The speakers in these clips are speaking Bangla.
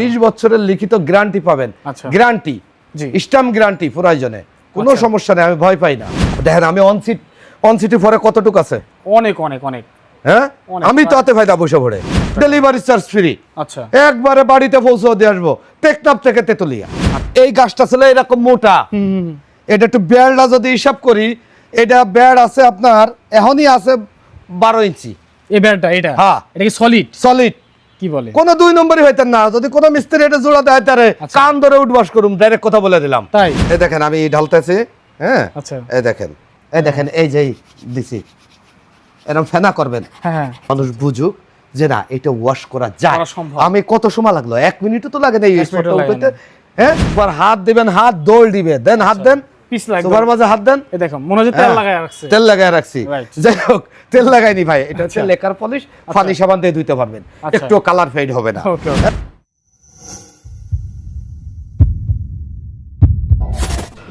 বিশ বছরের লিখিত গ্যারান্টি পাবেন। আচ্ছা। গ্যারান্টি। স্টাম্প গ্যারান্টি প্রয়োজনে। কোনো আচ্ছা। সমস্যা নেই আমি ভয় পাই না। দেখেন আমি অন সিট অন সিটি পরে কতটুকু আছে? অনেক অনেক অনেক। হ্যাঁ? আমি তো হাতে ফায়দা বসে পড়ে। ডেলিভারি চার্জ ফ্রি আচ্ছা। একবারে বাড়িতে পৌঁছে দিয়ে আসব। টেকনাপ থেকে তেতুলিয়া। এই গাছটা ছিল এরকম মোটা। এটা একটু বেড়টা যদি হিসাব করি এটা বেড় আছে আপনার এখনই আছে বারো ইঞ্চি। এই ব্যাটটা এটা? হ্যাঁ। এটা কি সলিড সলিড কি বলে? কোন দুই নম্বরই হইতেন না। যদি কোনো মিস্ত্রি এটা জোড়া দেয় তারে আচ্ছা। কান ধরে উঠবাস করুম ডাইরেক্ট কথা বলে দিলাম। তাই? এই দেখেন আমি ঢালতেছি হ্যাঁ? আচ্ছা। এই দেখেন এই দেখেন এই যে দিছি। এরকম ফেনা করবেন। হ্যাঁ হ্যাঁ। মানুষ বুঝুক যে না এটা ওয়াশ করা যায়। আমি কত সময় লাগল? এক মিনিটও তো লাগে না এই স্পটটা। হ্যাঁ? হাত দিবেন হাত দৌড় দিবে। দেন হাত দেন। পিস লাগবে। সুপার মাঝে হাত দেন। এই দেখো মনে হচ্ছে তেল হ্যাঁ, লাগায় রাখছে। তেল লাগাই রাখছি। যাই হোক তেল লাগাইনি ভাই এটা হচ্ছে আচ্ছা। লেকার পলিশ পানি সাবান দিয়ে ধুইতে পারবেন। আচ্ছা। একটু কালার ফেড হবে না।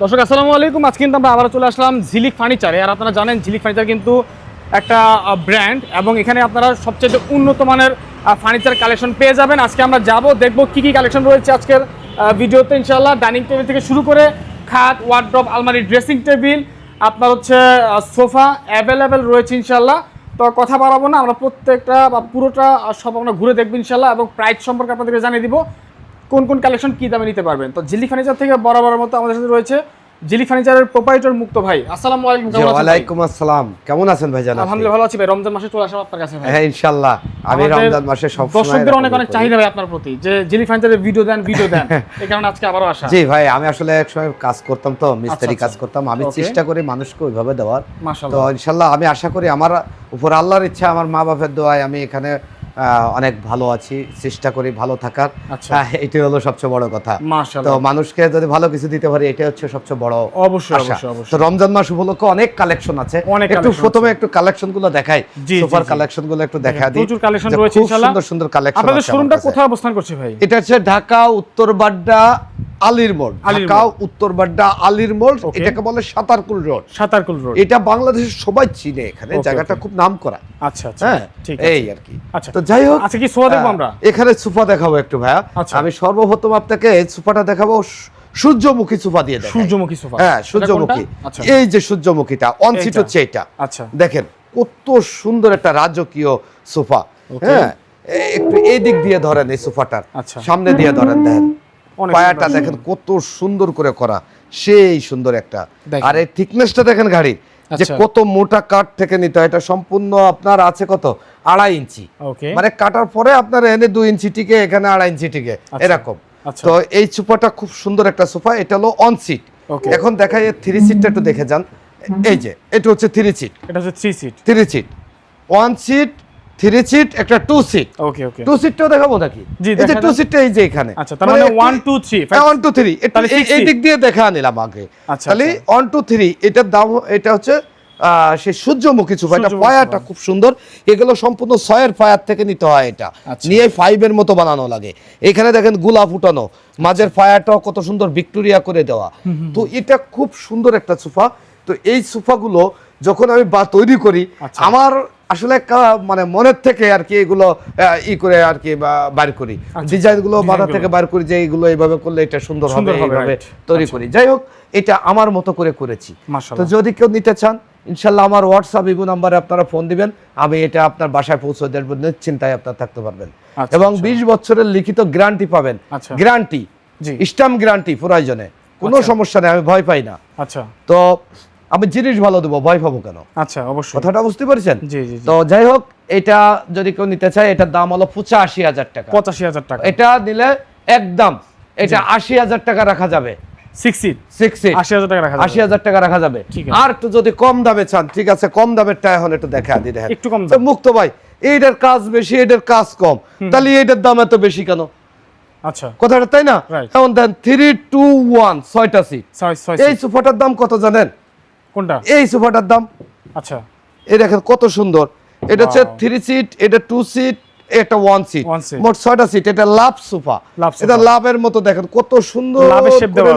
দর্শক আসসালামু আলাইকুম। আজকে কিন্তু আমরা আবার চলে আসলাম ঝিলিক ফার্নিচারে। আর আপনারা জানেন ঝিলিক ফার্নিচার কিন্তু একটা ব্র্যান্ড এবং এখানে আপনারা সবচেয়ে উন্নত মানের ফার্নিচার কালেকশন পেয়ে যাবেন। আজকে আমরা যাব দেখব কি কি কালেকশন রয়েছে আজকের ভিডিওতে ইনশাল্লাহ ডাইনিং টেবিল থেকে শুরু করে খাট ওয়ার্ড্রপ আলমারি ড্রেসিং টেবিল আপনার হচ্ছে সোফা অ্যাভেলেবেল রয়েছে ইনশাল্লাহ তো কথা বাড়াবো না, আমরা প্রত্যেকটা বা পুরোটা সব আমরা ঘুরে দেখব ইনশাল্লাহ এবং প্রাইস সম্পর্কে আপনাদেরকে জানিয়ে দিব কোন কোন কালেকশন কী দামে নিতে পারবেন। তো জিলি ফার্নিচার থেকে বরাবরের মতো আমাদের সাথে রয়েছে। জিলি ফার্নিচারের প্রোপাইটর মুক্ত ভাই। আসসালামু আলাইকুম কেমন আছেন ওয়ালাইকুম আসসালাম। কেমন আছেন ভাইজান আপনি? আলহামদুলিল্লাহ ভালো আছি ভাই। রমজান মাসে চলে আসলাম আপনার কাছে ভাই। হ্যাঁ ইনশাআল্লাহ আমি রমজান মাসে সব দর্শকদের অনেক অনেক চাহিদা ভাই আপনার প্রতি। যে জিলি ফার্নিচারের ভিডিও দেন ভিডিও দেন এই কারণে আজকে আসা। জি ভাই আমি আসলে এক সময় কাজ করতাম তো মিস্ত্রি আচ্ছা, কাজ করতাম। আমি চেষ্টা করি মানুষকে ওইভাবে দেওয়ার। তো ইনশাল্লাহ আমি আশা করি আমার উপর আল্লাহর ইচ্ছা আমার মা বাপের দোয়ায় আমি এখানে অনেক ভালো আছি চেষ্টা করি ভালো থাকার। আচ্ছা। এটাই হলো সবচেয়ে বড় কথা। তো মানুষকে যদি ভালো কিছু দিতে পারি এটা হচ্ছে সবচেয়ে বড় অবশ্যই তো রমজান মাস উপলক্ষে অনেক কালেকশন আছে। একটু প্রথমে একটু কালেকশনগুলো দেখাই সুপার কালেকশনগুলো একটু দেখা দিই। প্রচুর কালেকশন রয়েছে ইনশাআল্লাহ। সুন্দর সুন্দর কালেকশন আপনাদের শোরুমটা কোথায় অবস্থান করছে ভাই? এটা হচ্ছে ঢাকা উত্তর বাড্ডা আলির মোড়। ঢাকা উত্তর বাড্ডা আলির মোড় এটাকে বলে সাতারকুল রোড। সাতারকুল রোড। এটা বাংলাদেশের সবাই চিনে এখানে। জায়গাটা খুব নাম করা আচ্ছা আচ্ছা। হ্যাঁ ঠিক আছে। এই আর কি। আচ্ছা। তো যাই হোক আচ্ছা কি সোফা দেখব আমরা? এখানে সোফা দেখাবো একটু ভাইয়া। আচ্ছা। আমি সর্বপ্রথম আপনাকে সোফাটা দেখাবো সূর্যমুখী সোফা দিয়ে সূর্যমুখী সোফা। হ্যাঁ সূর্যমুখী। আচ্ছা। এই যে সূর্যমুখীটা অন সিট হচ্ছে এটা আচ্ছা। দেখেন কত সুন্দর একটা রাজকীয় সোফা। হ্যাঁ একটু এই দিক দিয়ে ধরেন এই সোফাটার। সামনে দিয়ে ধরেন দেখেন। পায়াটা দেখেন কত সুন্দর করে করা। সেই সুন্দর একটা। আর এই থিকনেসটা দেখেন গাড়ির। যে আচ্ছা। কত মোটা কাঠ থেকে নিতে হয় এটা সম্পূর্ণ আপনার আছে কত? আড়াই ইঞ্চি। মানে কাটার পরে আপনার এনে দুই ইঞ্চি টিকে এখানে আড়াই ইঞ্চি টিকে আচ্ছা। এরকম। আচ্ছা। তো এই সোফাটা খুব সুন্দর একটা সোফা এটা হলো অন সিট এখন এখন দেখাই থ্রি সিটটা একটু দেখে যান। এই যে এটা হচ্ছে থ্রি সিট এটা হচ্ছে three seat three seat one seat three seat একটা two seat. Okay okay two সিটটাও দেখাবো নাকি? জি, এই যে টু। সিটটা এই যে এখানে। আচ্ছা তার মানে থ্রি তাহলে এই দিক দিয়ে দেখা নিলাম আগে। আচ্ছা, তাহলে আচ্ছা। ওয়ান টু থ্রি এটার দাম এটা হচ্ছে সেই সূর্যমুখী এটা পায়াটা খুব সুন্দর। এগুলো সম্পূর্ণ ছয়ের পায়ার থেকে নিতে হয় এটা। আচ্ছা। নিয়ে ফাইভের মতো বানানো লাগে। এখানে দেখেন গোলাপ উঠানো মাঝের ফায়ারটাও কত সুন্দর ভিক্টোরিয়া করে দেওয়া। তো এটা খুব সুন্দর একটা সোফা তো এই সোফাগুলো যখন আমি বা তৈরি করি আচ্ছা। আমার আসলে মানে মনের থেকে আর কি এগুলো ই করে আর কি বা- বাইর করি। ডিজাইনগুলো মাথা থেকে বাইর করি যে এইগুলো এইভাবে করলে এটা সুন্দর হবে এইভাবে তৈরি করি। যাই হোক এটা আমার মতো করে করেছি। তো যদি কেউ নিতে চান ইনশাল্লাহ আমার হোয়াটসঅ্যাপ ইবু নাম্বারে আপনারা ফোন দিবেন। আমি এটা আপনার বাসায় পৌঁছে দেবো নিশ্চিন্তায় আপনার থাকতে পারবেন। আচ্ছা, এবং আচ্ছা। বিশ বছরের লিখিত গ্যারান্টি পাবেন। আচ্ছা। গ্যারান্টি স্টাম্প গ্যারান্টি প্রয়োজনে। কোনো আচ্ছা। সমস্যা নেই আমি ভয় পাই না। আচ্ছা। তো আমি জিনিস ভালো দেবো ভয় পাবো কেন? আচ্ছা অবশ্যই। কথাটা বুঝতে পারছেন? তো যাই হোক এটা যদি কেউ নিতে চায় এটার দাম হলো পঁচাশি হাজার টাকা। পঁচাশি হাজার টাকা। এটা নিলে একদম এটা আশি হাজার টাকা রাখা যাবে। সিক্স সিট সিক্স আশি হাজার টাকা রাখা যাবে। আশি হাজার টাকা রাখা যাবে। ঠিক আছে। আর যদি কম দামে চান ঠিক আছে কম দামেরটা এখন একটু দেখা দিই দেখেন। একটু কম মুক্ত ভাই এইটার কাজ বেশি এটার কাজ কম। তাহলে এইটার দাম এত বেশি কেন? আচ্ছা। কথাটা তাই না? এখন দেন থ্রি টু ওয়ান ছয়টা সিট ছয় ছয় এই সোফাটার দাম কত জানেন? কোনটা? এই সোফাটার দাম। আচ্ছা। এই দেখেন কত সুন্দর। এটা হচ্ছে থ্রি সিট এটা টু সিট এটা ওয়ান সিট মোট ছয়টা সিট এটা লাভ সোফা। এটা লাভের মতো দেখেন কত সুন্দর।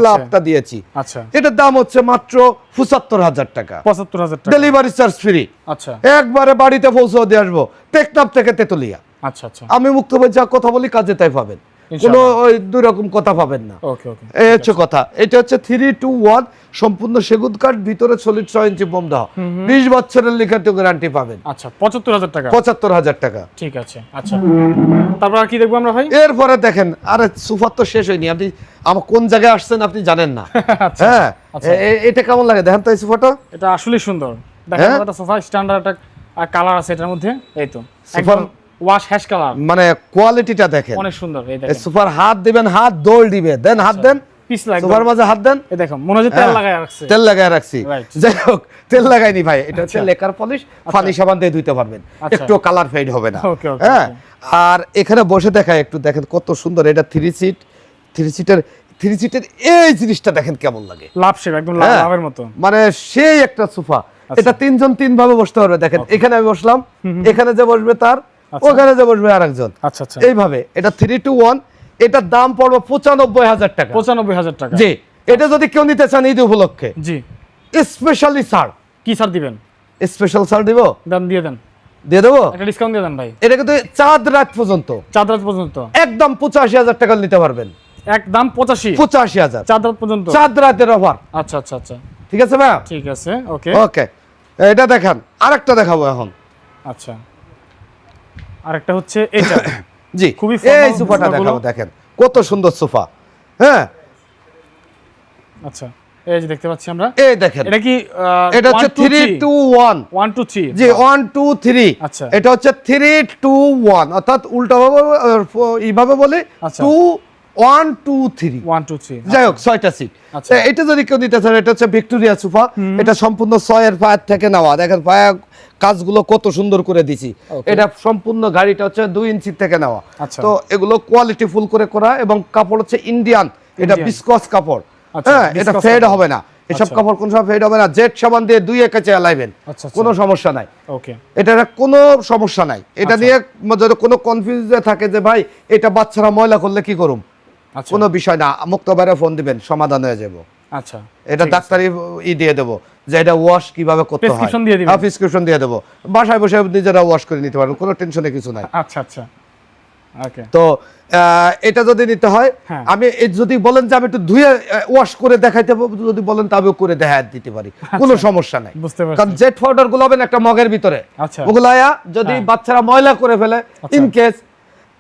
লাভটা দিয়েছি। আচ্ছা। এটার দাম হচ্ছে মাত্র পঁচাত্তর হাজার টাকা। পঁচাত্তর হাজার টাকা। ডেলিভারি চার্জ ফ্রি আচ্ছা। একবারে বাড়িতে পৌঁছে দিয়ে আসব। টেকনাপ থেকে তেতুলিয়া। আচ্ছা আচ্ছা। আমি মুক্ত যা কথা বলি কাজে তাই পাবেন। কোনো ওই দুই রকম কথা পাবেন না। ওকে ওকে এই হচ্ছে কথা। এটা হচ্ছে থ্রি টু ওয়ান সম্পূর্ণ সেগুন কাঠ ভিতরে সলিড ছয় ইঞ্চি বোম দেওয়া। বিশ বছরের লিখিত গ্যারান্টি পাবেন। আচ্ছা পঁচাত্তর হাজার টাকা। পঁচাত্তর হাজার টাকা। ঠিক আছে আচ্ছা। তারপর আর কি দেখব আমরা ভাই? এরপরে দেখেন আরে সুফার তো শেষ হয়নি। আপনি আমার কোন জায়গায় আসছেন আপনি জানেন না। আচ্ছা হ্যাঁ আচ্ছা। এটা কেমন লাগে? দেখেন তো এই সোফাটা। এটা আসলে সুন্দর। দেখেন হ্যাঁ? সোফা স্ট্যান্ডার্ড একটা কালার আছে এটার মধ্যে। এই তো একদম ওয়াশ হ্যাশ কালার মানে কোয়ালিটিটা দেখেন। অনেক সুন্দর এই দেখেন। সুপার হাত দিবেন হাত দৌড় দিবে। দেন হাত দেন। পিস লাগবে। সুপার মাঝে হাত দেন। এই দেখো মনে হচ্ছে তেল হ্যাঁ, লাগায় রাখছে। তেল লাগায় রাখছি। যাই হোক তেল লাগাইনি ভাই এটা হচ্ছে আচ্ছা। লেকার পলিশ পানি সাবান দিয়ে ধুইতে পারবেন। আচ্ছা। একটু কালার ফেড হবে না। হ্যাঁ? আর এখানে বসে দেখায় একটু দেখেন কত সুন্দর এটা থ্রি সিট থ্রি সিটের থ্রি সিটের এই জিনিসটা দেখেন কেমন লাগে। লাভ শেপ একদম হ্যাঁ। লাভের মতো। মানে সেই একটা সোফা আচ্ছা। এটা তিনজন তিন ভাবে বসতে পারবে দেখেন। এখানে আমি বসলাম এখানে যে বসবে তার আচ্ছা। ওখানে যে বসবে আরেকজন। আচ্ছা আচ্ছা। এইভাবে এটা থ্রি টু ওয়ান এটার দাম পড়বে পঁচানব্বই হাজার টাকা। পঁচানব্বই হাজার টাকা। জি এটা যদি কেউ নিতে চান ঈদ উপলক্ষে। জি। স্পেশালি ছাড় কি স্যার দিবেন? স্পেশাল ছাড় দিব? দেন দিয়ে দেন। দিয়ে দেবো? একটা ডিসকাউন্ট দিয়ে দেন ভাই। এটা কিন্তু চাঁদ রাত পর্যন্ত। চাঁদ রাত পর্যন্ত। একদম পঁচাশি হাজার টাকা নিতে পারবেন। একদম পঁচাশি। পঁচাশি হাজার। চাঁদ রাত পর্যন্ত। চাঁদ রাতের অফার আচ্ছা আচ্ছা আচ্ছা। ঠিক আছে ভাইয়া ঠিক আছে ওকে। ওকে। এটা দেখান। আরেকটা দেখাবো এখন। আচ্ছা। আরেকটা হচ্ছে এটা। জি খুবই এই সোফাটা দেখাবো দেখেন। কত সুন্দর সোফা হ্যাঁ? আচ্ছা এই যে দেখতে পাচ্ছি আমরা। এই দেখেন। এটা কি এটা হচ্ছে 3 2 1 1 2 3 জি 1 2 3 আচ্ছা। এটা হচ্ছে 3 2 1 অর্থাৎ উল্টো ভাবে এইভাবে বলে 2 one two three one two three যাই হোক ছয়টা সিট আচ্ছা। এটা যদি কেউ নিতে চান এটা হচ্ছে ভিক্টোরিয়া সোফা এটা সম্পূর্ণ ছয়ের পায়ের থেকে নেওয়া। দেখেন পায়া কাজগুলো কত সুন্দর করে দিছি। এটা সম্পূর্ণ গাড়িটা হচ্ছে দুই ইঞ্চি থেকে নেওয়া। আচ্ছা। তো এগুলো কোয়ালিটি ফুল করে করা এবং কাপড় হচ্ছে ইন্ডিয়ান এটা। বিসকস কাপড়। আচ্ছা, হ্যাঁ এটা ফেড হবে না। এসব আচ্ছা। কাপড় কোন সময় ফেড হবে না। জেট সাবান দিয়ে দুই একে চালাইবেন আচ্ছা, আচ্ছা। কোনো সমস্যা নাই। ওকে এটা কোনো সমস্যা নাই। আচ্ছা। এটা নিয়ে যদি কোনো কনফিউজে থাকে যে ভাই এটা বাচ্চারা ময়লা করলে কি করুম? আচ্ছা কোনো বিষয় না মুক্ত বাইরে ফোন দিবেন সমাধান হয়ে যাব আচ্ছা এটা ডাক্তারি ই দিয়ে দেবো যে এটা ওয়াশ কীভাবে করতে হয়। হ্যাঁ প্রেসক্রিপশন দিয়ে দেবো বাসায় বসে নিজেরা ওয়াশ করে নিতে পারবেন কোনো টেনশনে কিছু নাই আচ্ছা আচ্ছা ওকে তো এটা যদি নিতে হয় হ্যাঁ। আমি যদি বলেন যে আমি একটু ধুয়ে ওয়াশ করে দেখাইতে যদি বলেন তবে করে দেখা দিতে পারি কোনো সমস্যা নাই। কারণ জেট পাউডারগুলো হবেন একটা মগের ভিতরে আচ্ছা। ওগুলো যদি হ্যাঁ। বাচ্চারা ময়লা করে ফেলে আচ্ছা। ইন কেস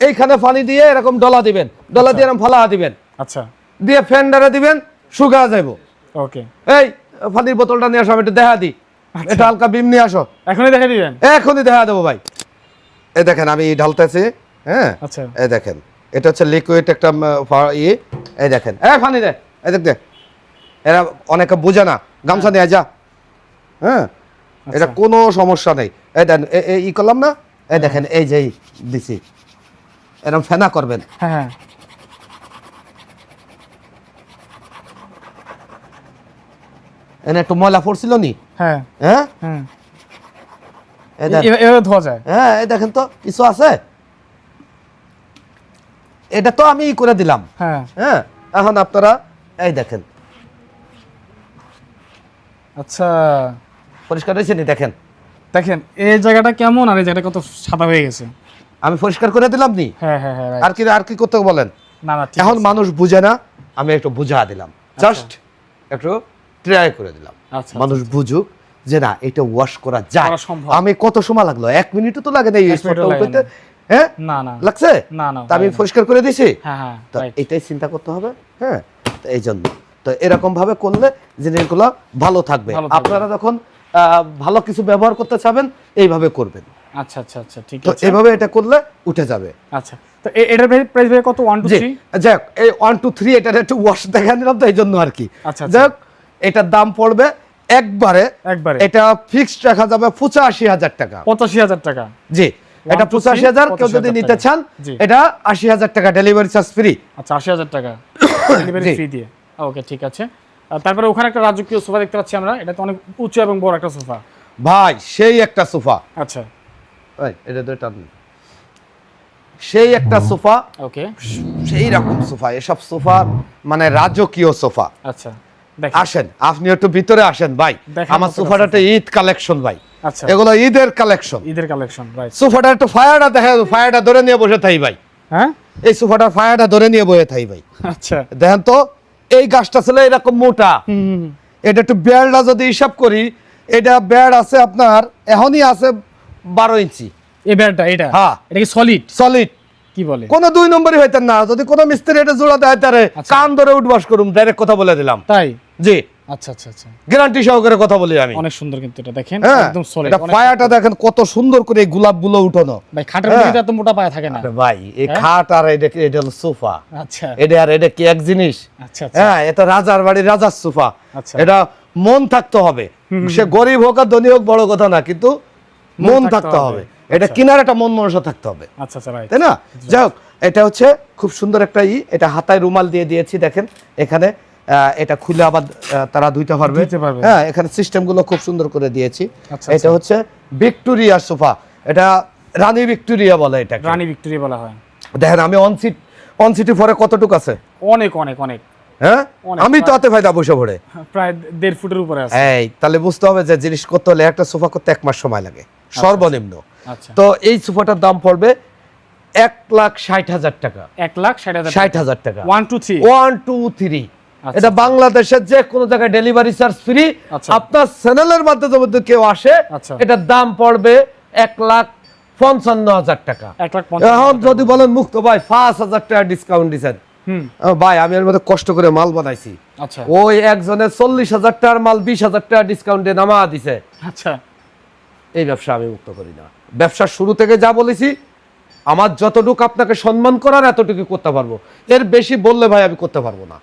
এইখানে পানি দিয়ে এরকম ডলা দিবেন। ডলা দিয়ে এরকম ফালা দিবেন। আচ্ছা। দিয়ে ফ্যান্ডারে দিবেন শুকা যাইব। ওকে। এই পানির বোতলটা নিয়ে আসো আমি একটু দেখা দিই। আচ্ছা। এটা হালকা বিম নিয়ে আসো। এখনই দেখে দিবেন? এখনই দেখা দেবো ভাই। এই দেখেন আমি ঢালতেছি হ্যাঁ? আচ্ছা। এই দেখেন এটা হচ্ছে লিকুইড একটা ইয়ে। এই দেখেন। এ পানি দে। এই দেখ দে এরা অনেকে বুঝে না। গামছা নিয়ে যা। হ্যাঁ? এটা আচ্ছা। কোনো সমস্যা নেই। এই দেন এ- এ- করলাম না? এই দেখেন এই যে এই দিছি। এরকম ফেনা করবেন। হ্যাঁ। এনে একটু ময়লা পড়ছিল নি? হ্যাঁ। হ্যাঁ? হ্যাঁ এই দেন এ- এভাবে ধোয়া যায়। হ্যাঁ এই দেখেন তো কিছু আছে? এটা তো আমি করে দিলাম। হ্যাঁ। হ্যাঁ এখন আপনারা এই দেখেন। আচ্ছা। পরিষ্কার হয়েছে নি দেখেন? দেখেন এই জায়গাটা কেমন আর এই জায়গাটা কত সাদা হয়ে গেছে? আমি পরিষ্কার করে দিলাম নি? হ্যাঁ হ্যাঁ হ্যাঁ আর কি আর কি করতে বলেন? না না এখন মানুষ বুঝে না আমি একটু বুঝা দিলাম। জাস্ট একটু ট্রাই করে দিলাম। আচ্ছা মানুষ বুঝুক যে না এটা ওয়াশ করা যায়। আমি কত সময় লাগল? এক মিনিটও তো লাগে না এই স্পটটা। হ্যাঁ? না না। লাগছে? না না তা আমি পরিষ্কার করে দিছি? হ্যাঁ হ্যাঁ তো এটাই চিন্তা করতে হবে হ্যাঁ? তো এই জন্য। তো এরকম ভাবে করলে জিনিসগুলো ভালো থাকবে। ভালো থাকবে। আপনারা যখন আহ, ভালো কিছু ব্যবহার করতে চাবেন এইভাবে করবেন। আচ্ছা আচ্ছা আচ্ছা ঠিক তো আছে। এভাবে এটা করলে উঠে যাবে। আচ্ছা তো এটার প্রাইস ভাই কত? ওয়ান টু জি থ্রি যাক এই ওয়ান টু থ্রি এটার একটু ওয়াশ দেখা নিলাম তো এই জন্য আর কি। আচ্ছা, আচ্ছা। যাক এটার দাম পড়বে একবারে। একবারে। এটা ফিক্সড রাখা যাবে পঁচাশি হাজার টাকা। পঁচাশি হাজার টাকা। জি এটা two, পঁচাশি three, হাজার কেউ যদি নিতে চান এটা আশি হাজার টাকা ডেলিভারি চার্জ ফ্রি আচ্ছা আশি হাজার টাকা। ডেলিভারি জি। ফি দিয়ে। ওকে ঠিক আছে। তারপরে ওখানে একটা রাজকীয় সোফা দেখতে পাচ্ছি আমরা। এটা তো অনেক উঁচু এবং বড় একটা সোফা। ভাই সেই একটা সোফা। আচ্ছা। এটা তো টান সেই একটা সোফা ওকে। সেই রকম সোফা এসব সোফা মানে রাজকীয় সোফা। আচ্ছা আসেন আপনি একটু ভিতরে আসেন ভাই। আমার সোফাটা ঈদ কালেকশন ভাই। আচ্ছা। এগুলো ঈদের কালেকশন। ঈদের কালেকশন রাইট সোফাটা একটু ফায়ারটা দেখা ফায়ারটা ধরে নিয়ে বসে থাই ভাই। হ্যাঁ? এই সোফাটা ফায়ারটা ধরে নিয়ে বয়ে থাই ভাই। আচ্ছা। দেখেন তো এই গাছটা ছিল এরকম মোটা। এটা একটু বেড়টা যদি হিসাব করি এটা বেড় আছে আপনার এখনই আছে বারো ইঞ্চি। এই ব্যাটটা এটা? হ্যাঁ। এটা কি সলিড সলিড কি বলে? কোনো দুই নম্বরই হইতেন না। যদি কোনো মিস্ত্রি এটা জোড়া দেয় তারে আচ্ছা। কান ধরে উঠবাস করুম ডাইরেক্ট কথা বলে দিলাম। তাই? জি। আচ্ছা আচ্ছা আচ্ছা। গ্যারান্টি সহকারে কথা বলি আমি। অনেক সুন্দর কিন্তু এটা দেখেন হ্যাঁ। একদম সলিড এটা পায়াটা দেখেন কত সুন্দর করে এই গোলাপগুলো উঠানো। ভাই খাটের হ্যাঁ। মধ্যে এত মোটা পায়া থাকে না। আরে ভাই এই হ্যাঁ? খাট আর এটা এটা হলো সোফা। আচ্ছা। এটা আর এটা কি এক জিনিস? আচ্ছা আচ্ছা। হ্যাঁ এটা রাজার বাড়ি রাজার সোফা। আচ্ছা। এটা মন থাকতে হবে। সে গরিব হোক আর ধনী হোক বড় কথা না কিন্তু মন থাকতে হবে। এটা কিনার একটা মন মনসা থাকতে হবে। আচ্ছা আচ্ছা তাই না? যাই হোক এটা হচ্ছে খুব সুন্দর একটা ই। এটা হাতায় রুমাল দিয়ে দিয়েছি দেখেন। এখানে এটা খুলে আবার তারা ধুইতে পারবে। হ্যাঁ এখানে সিস্টেমগুলো খুব সুন্দর করে দিয়েছি। আচ্ছা, এটা হচ্ছে ভিক্টোরিয়া সোফা। এটা রানী ভিক্টোরিয়া বলে এটা রানী ভিক্টোরিয়া বলা হয়। দেখেন আমি অন সিট অন সিটি পরে কতটুকু আছে? অনেক অনেক অনেক। হ্যাঁ? আমি তো হাতে ফায়দা বসে পড়ে। প্রায় দেড় ফুটের উপরে আছে। এই তাহলে বুঝতে হবে যে জিনিস করতে হলে একটা সোফা করতে এক মাস সময় লাগে। সর্বনিম্ন। আচ্ছা। তো এই সোফাটার দাম পড়বে এক লাখ ষাট হাজার টাকা। এক লাখ ষাট হাজার টাকা। One two three one two three আচ্ছা। এটা বাংলাদেশের যে কোনো জায়গায় ডেলিভারি চার্জ ফ্রি। আচ্ছা। আপনার চ্যানেলের মাধ্যমে যদি কেউ আসে আচ্ছা। এটার দাম পড়বে এক লাখ পঞ্চান্ন হাজার টাকা। এখন যদি বলেন মুক্ত ভাই পাঁচ হাজার টাকা ডিসকাউন্ট দিচ্ছেন ভাই আমি এর মধ্যে কষ্ট করে মাল বানাইছি। আচ্ছা। ওই একজনের চল্লিশ হাজার টাকার মাল বিশ হাজার টাকা ডিসকাউন্টে নামা দিছে। আচ্ছা। এই ব্যবসা আমি মুক্ত করি না। ব্যবসার শুরু থেকে যা বলেছি আমার যতটুকু আপনাকে সম্মান করার এতটুকু করতে পারব। এর বেশি বললে ভাই আমি করতে পারব না।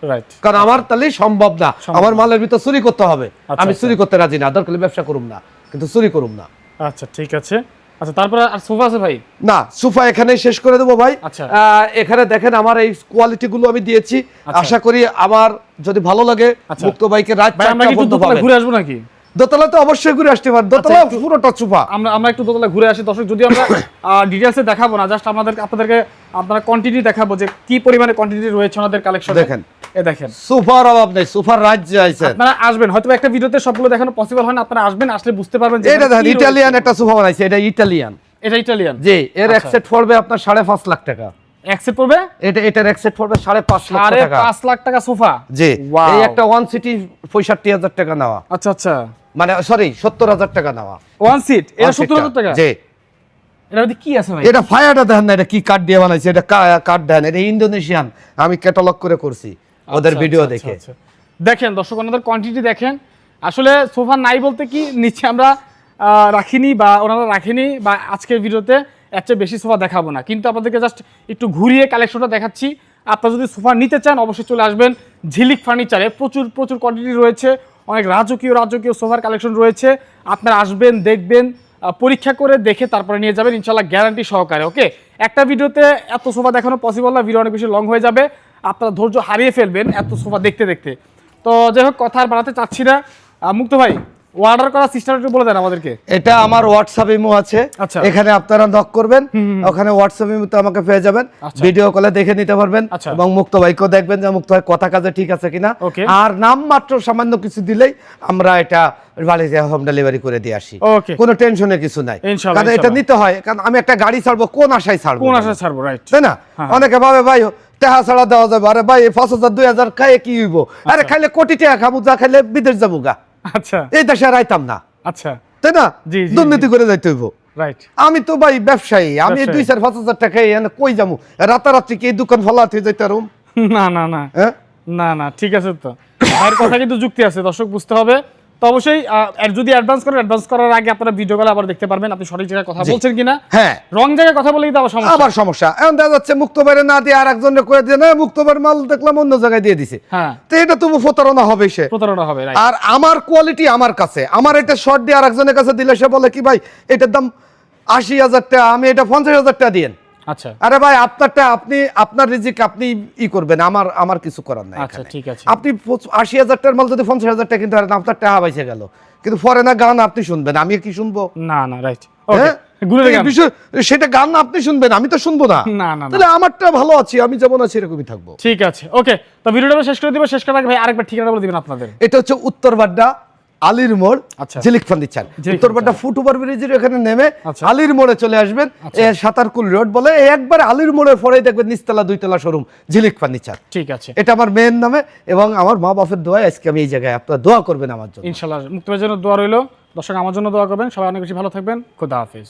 কারণ আমার তাহলে সম্ভব না। আমার মালের ভিতর চুরি করতে হবে। আচ্ছা, আমি আচ্ছা। চুরি করতে রাজি না। দরকার ব্যবসা করুম না কিন্তু চুরি করুম না। আচ্ছা ঠিক আছে। আচ্ছা তারপরে আর সোফা আছে ভাই? না সোফা এখানেই শেষ করে দেবো ভাই। আচ্ছা। এখানে দেখেন আমার এই কোয়ালিটি গুলো আমি দিয়েছি। আচ্ছা। আশা করি আমার যদি ভালো লাগে। মুক্ত বাইকে রাত। ঘুরে আসব নাকি? দোতলা তো অবশ্যই ঘুরে আসতে পারেন। দোতলা আচ্ছা, পুরোটা সোফা আমরা আমরা একটু দোতলা ঘুরে আসি। দর্শক যদি আমরা ডিটেলসে দেখাবো না জাস্ট আমাদের আপনাদেরকে আপনারা কোয়ান্টিটি দেখাবো যে কি পরিমাণে কোয়ান্টিটি রয়েছে ওনাদের কালেকশন দেখেন। এ দেখেন। সোফার অভাব নেই সোফার রাজ্যে আইছেন আপনারা আসবেন হয়তো একটা ভিডিওতে সবগুলো দেখানো পসিবল হয় না আপনারা আসবেন আসলে বুঝতে পারবেন যে এটা দেখেন ইটালিয়ান একটা সোফা বানাইছে এটা ইটালিয়ান এটা ইটালিয়ান জি এর আচ্ছা। একসেট পড়বে আপনার সাড়ে পাঁচ লাখ টাকা। এটা এটার একসেট পড়বে সাড়ে পাঁচ লাখ টাকা। পাঁচ লাখ টাকা সোফা? জি এই একটা ওয়ান সিটি পঁয়ষট্টি হাজার টাকা নেওয়া। আচ্ছা আচ্ছা। মানে সরি সত্তর হাজার টাকা নেওয়া। ওয়ান সিট এটা সত্তর হাজার টাকা? জি। মধ্যে কি আছে ভাই? এটা ফায়ারটা দেখেন না এটা কি কাঠ দিয়ে বানাইছে এটা কাঠ দেন এটা ইন্দোনেশিয়ান। আমি ক্যাটালগ করে করছি ওদের আচ্ছা, ভিডিও আচ্ছা, দেখে। আচ্ছা, আচ্ছা। দেখেন দর্শক ওনাদের কোয়ান্টিটি দেখেন। আসলে সোফা নাই বলতে কি নিচে আমরা রাখিনি বা ওনারা রাখেনি বা আজকের ভিডিওতে এর চেয়ে বেশি সোফা দেখাবো না। কিন্তু আপনাদেরকে জাস্ট একটু ঘুরিয়ে কালেকশনটা দেখাচ্ছি। আপনারা যদি সোফা নিতে চান অবশ্যই চলে আসবেন ঝিলিক ফার্নিচারে। প্রচুর প্রচুর কোয়ান্টিটি রয়েছে। অনেক রাজকীয় রাজকীয় সোফার কালেকশন রয়েছে। আপনারা আসবেন, দেখবেন পরীক্ষা করে দেখে তারপরে নিয়ে যাবেন ইনশাল্লাহ গ্যারান্টি সহকারে ওকে একটা ভিডিওতে এত সোফা দেখানো পসিবল না ভিডিও অনেক বেশি লং হয়ে যাবে। আপনারা ধৈর্য হারিয়ে ফেলবেন এত সোফা দেখতে দেখতে। তো যাই হোক, কথা আর বাড়াতে চাচ্ছি না। মুক্ত ভাই অর্ডার করার সিস্টেম একটু বলে দেন আমাদেরকে। এটা আমার হোয়াটসঅ্যাপ ইমো আছে। আচ্ছা। এখানে আপনারা নক করবেন। ওখানে হোয়াটসঅ্যাপ ইমোতে আমাকে পেয়ে যাবেন। আচ্ছা। ভিডিও কলে দেখে নিতে পারবেন আচ্ছা। এবং মুক্ত ভাইকেও দেখবেন যে মুক্ত ভাই কথা কাজে ঠিক আছে কিনা। আর নাম মাত্র সামান্য কিছু দিলেই আমরা এটা বাড়িতে হোম ডেলিভারি করে দিয়ে আসি। কোনো টেনশনের কিছু নাই। কারণ এটা নিতে হয়। কারণ আমি একটা গাড়ি ছাড়বো কোন আশায় ছাড়বো? কোন বলেন? আশা ছাড়বো রাইট তাই না? হ্যাঁ। অনেকে ভাবে ভাই টাকা ছাড়া দেওয়া যাবে আরে ভাই পাঁচ হাজার দুই হাজার খাইয়ে কি হইব? আচ্ছা। আরে খাইলে কোটি টাকা খাব যা খাইলে বিদেশ যাব গা। আচ্ছা। এই দেশে আর আইতাম না। আচ্ছা। তাই না? দুর্নীতি করে যাইতে হইব। রাইট আমি তো ভাই ব্যবসায়ী আমি দুই চার পাঁচ হাজার টাকা কই যাব? রাতারাত্রি কি দোকান ফলাতে যাইতে পারুম না না না। হ্যাঁ? না না ঠিক আছে তো। ভাইয়ের কথা কিন্তু যুক্তি আছে দর্শক বুঝতে হবে। তো অবশ্যই যদি অ্যাডভান্স করেন অ্যাডভান্স করার আগে আপনারা ভিডিও কলে আবার দেখতে পারবেন আপনি সঠিক জায়গায় কথা বলছেন কিনা। হ্যাঁ। রং জায়গায় কথা বলে কিন্তু আবার সমস্যা। আবার সমস্যা। এখন দেখা যাচ্ছে মুক্তবারে না দিয়ে আর একজনের করে দিয়ে না মুক্তবার মাল দেখলাম অন্য জায়গায় দিয়ে দিছে। হ্যাঁ। তো এটা তবু প্রতারণা হবে সে। প্রতারণা হবে আর আমার কোয়ালিটি আমার কাছে। আমার এটা শর্ট দিয়ে আর একজনের কাছে দিলে সে বলে কি ভাই এটার দাম আশি হাজার টাকা আমি এটা পঞ্চাশ হাজার টাকা দিয়েন আচ্ছা। আরে ভাই আপনারটা আপনি আপনার রিজিক আপনি ই করবেন আমার আমার কিছু করার নাই আচ্ছা ঠিক আছে। আপনি আশি হাজার টাকার মাল যদি পঞ্চাশ হাজার টাকা কিনতে পারেন আপনার টাকা বাইসে গেল। কিন্তু ফরেনার গান আপনি শুনবেন আমি কি শুনব? না না রাইট ওকে হ্যাঁ? সেটা গান না আপনি শুনবেন আমি তো শুনব না। না না না। তাহলে আমারটা ভালো আছি আমি যেমন আছি এরকমই থাকব। ঠিক আছে ওকে তো ভিডিওটা শেষ করে দিব শেষ করার আগে ভাই আরেকবার ঠিকানা বলে দিবেন আপনাদের। এটা হচ্ছে উত্তর বাড্ডা আলির মোড় জিলিক ফান্দি চার উত্তরপাটা ফুট ওভার ব্রিজের এখানে নেমে আলীর আলির মোড়ে চলে আসবেন এ সাতারকুল রোড বলে একবার আলীর মোড়ে পরেই দেখবেন নিচতলা দুইতলা শোরুম ঝিলিক ফার্নিচার ঠিক আছে। এটা আমার মেয়ের নামে এবং আমার মা বাপের দোয়া আজকে আমি এই জায়গায় আপনারা দোয়া করবেন আমার জন্য। ইনশাল্লাহ মুক্তবের জন্য দোয়া রইল। দর্শক আমার জন্য দোয়া করবেন। সবাই অনেক বেশি ভালো থাকবেন। খুদা হাফিজ।